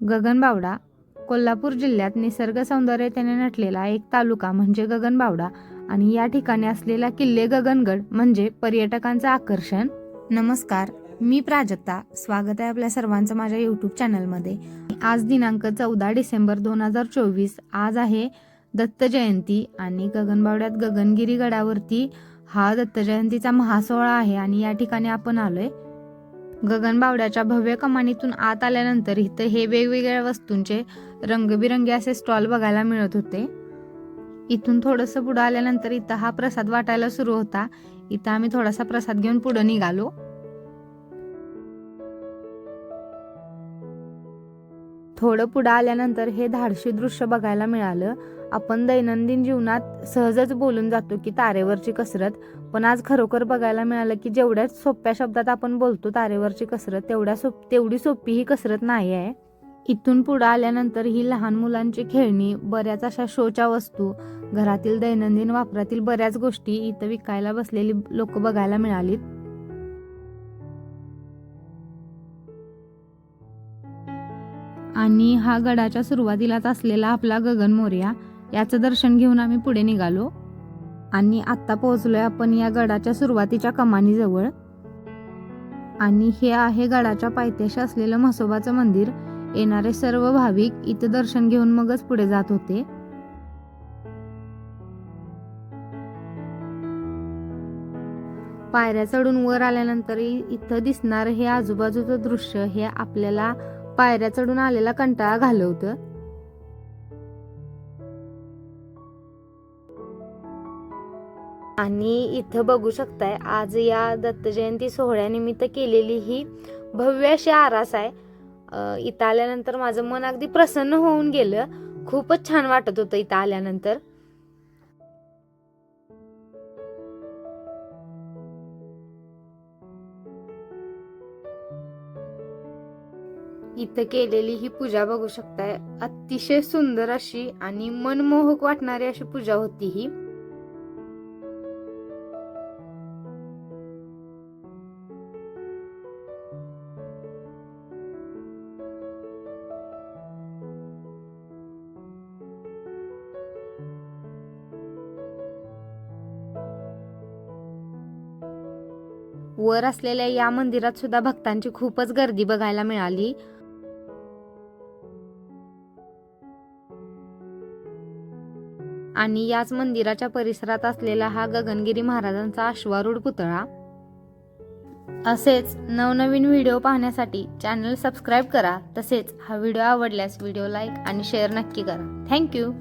गगनबावडा कोल्हापूर जिल्ह्यात निसर्ग सौंदर्यतेने नटलेला एक तालुका म्हणजे गगनबावडा आणि या ठिकाणी असलेला किल्ले गगनगड म्हणजे पर्यटकांचं आकर्षण. नमस्कार मी प्राजक्ता. स्वागत आहे आपल्या सर्वांचं माझ्या यूट्यूब चॅनलमध्ये. आज दिनांक चौदा डिसेंबर दोन हजार चोवीस आज आहे दत्त जयंती आणि गगनबावड्यात गगनगिरी गडावरती हा दत्त जयंतीचा महासोहळा आहे आणि या ठिकाणी आपण आलोय. गगनबावड्याच्या भव्य कमानीतून आत आल्यानंतर इथं हे वेगवेगळ्या वस्तूंचे रंगबिरंगी असे स्टॉल बघायला मिळत होते. इथून थोडंसं पुढं आल्यानंतर इथं हा प्रसाद वाटायला सुरू होता. इथं आम्ही थोडासा प्रसाद घेऊन पुढं निघालो. थोडं पुढं आल्यानंतर हे धाडशी दृश्य बघायला मिळालं. आपण दैनंदिन जीवनात सहजच बोलून जातो की तारेवरची कसरत. पण आज खरोखर बघायला मिळालं की जेवढ्या सोप्या शब्दात आपण बोलतो तारेवरची कसरत तेवढ्या सोप तेवढी सोपी ही कसरत नाही आहे. इथून पुढं आल्यानंतर ही लहान मुलांची खेळणी बऱ्याच अशा शोच्या वस्तू घरातील दैनंदिन वापरातील बऱ्याच गोष्टी इथं विकायला बसलेली लोक बघायला मिळालीत. आणि हा गडाच्या सुरुवातीलाच असलेला आपला गगन मोर्या याचं दर्शन घेऊन आम्ही पुढे निघालो. आणि आत्ता पोहोचलोय आपण या गडाच्या सुरुवातीच्या कमानीजवळ. आणि हे आहे गडाच्या पायथ्याशी असलेलं म्हसोबाचं मंदिर. येणारे सर्व भाविक इथं दर्शन घेऊन मगच पुढे जात होते. पायऱ्या चढून वर आल्यानंतर इ- इथं दिसणार हे आजूबाजूचं दृश्य हे आपल्याला पायऱ्या चढून आलेला कंटाळा घालवतं. आणि इथं बघू शकताय आज या दत्तजयंती सोहळ्यानिमित्त केलेली ही भव्य अशी आरास आहे. इथं आल्यानंतर माझं मन अगदी प्रसन्न होऊन गेलं. खूपच छान वाटत होतं इथं आल्यानंतर. इथं केलेली ही पूजा बघू शकताय. अतिशय सुंदर अशी आणि मनमोहक वाटणारी अशी पूजा होती ही. वर असलेल्या या मंदिरात सुद्धा भक्तांची खूपच गर्दी बघायला मिळाली. आणि याच मंदिराच्या परिसरात असलेला हा गगनगिरी महाराजांचा अश्वारूढ पुतळा. असेच नवनवीन व्हिडिओ पाहण्यासाठी चॅनल सबस्क्राईब करा. तसेच हा व्हिडिओ आवडल्यास व्हिडिओ लाईक आणि शेअर नक्की करा. थँक्यू.